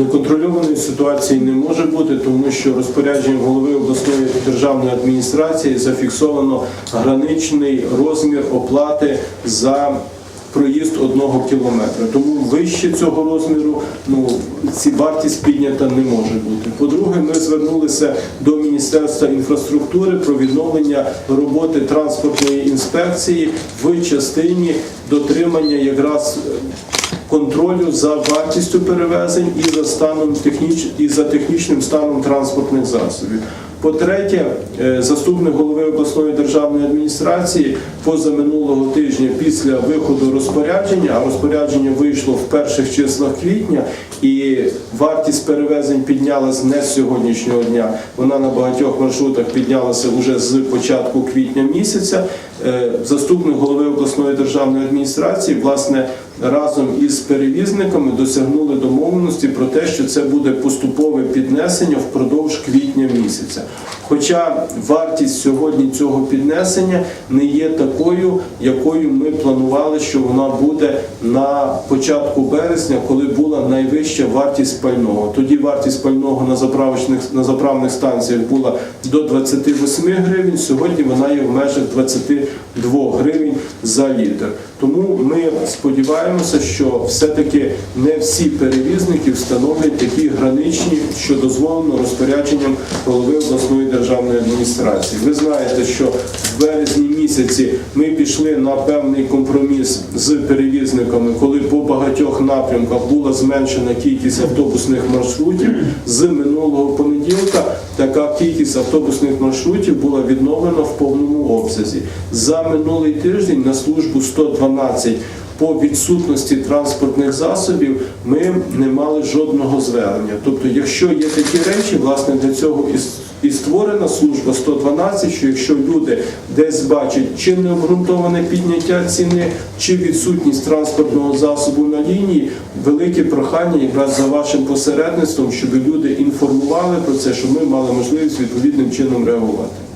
Неконтрольованої ситуації не може бути, тому що розпорядженням голови обласної державної адміністрації зафіксовано граничний розмір оплати за проїзд одного кілометра. Тому вище цього розміру ну, ці вартість піднята не може бути. По-друге, ми звернулися до Міністерства інфраструктури про відновлення роботи транспортної інспекції в частині дотримання якраз контролю за вартістю перевезень і за станом техніч... і за технічним станом транспортних засобів. По-третє, е, заступник голови обласної державної адміністрації позаминулого тижня після виходу розпорядження, а розпорядження вийшло в перших числах квітня, і вартість перевезень піднялась не з сьогоднішнього дня. Вона на багатьох маршрутах піднялася вже з початку квітня місяця. Е, Заступник голови обласної державної адміністрації, власне, разом із перевізниками досягнули домовленості про те, що це буде поступове піднесення впродовж квітня місяця. Хоча вартість сьогодні цього піднесення не є такою, якою ми планували, що вона буде на початку березня, коли була найвища вартість пального. Тоді вартість пального на заправочних на заправних станціях була до 28 гривень. Сьогодні вона є в межах 22 гривень за літр. Тому ми сподіваємося, що все-таки не всі перевізники встановлять такі граничні, що дозволено розпорядженням голови обласної державної адміністрації. Ви знаєте, що в березні місяці ми пішли на певний компроміс з перевізниками, коли по багатьох напрямках була зменшена кількість автобусних маршрутів. З минулого понеділка така кількість автобусних маршрутів була відновлена в повному обсязі. За минулий тиждень на службу 112 по відсутності транспортних засобів ми не мали жодного звернення. Тобто, якщо є такі речі, власне для цього і і створена служба 112, що якщо люди десь бачать чи необґрунтоване підняття ціни, чи відсутність транспортного засобу на лінії, велике прохання якраз за вашим посередництвом, щоб люди інформували про це, щоб ми мали можливість відповідним чином реагувати.